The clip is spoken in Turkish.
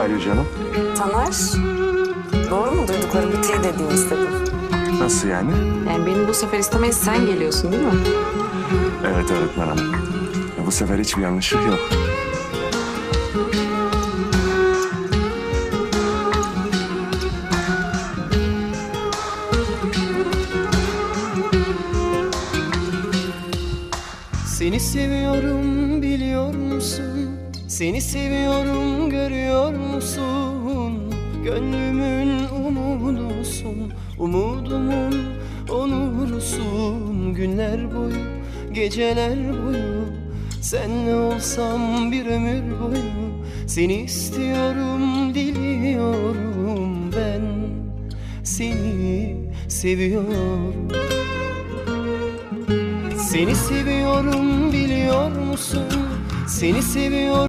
Alo canım. Taner, doğru mu duyduklarım teyit edeyim istedim. Nasıl yani? Yani beni bu sefer istemeye sen geliyorsun değil mi? Evet öğretmenim. Bu sefer hiçbir yanlışlık yok. Seni seviyorum biliyor musun? Seni seviyorum görüyor musun? Gönlümün umudusun, umudumun onurusun. Günler boyu, geceler boyu Senle olsam bir ömür boyu Seni istiyorum, diliyorum ben Seni seviyorum seni seviyorum biliyor musun? Seni seviyorum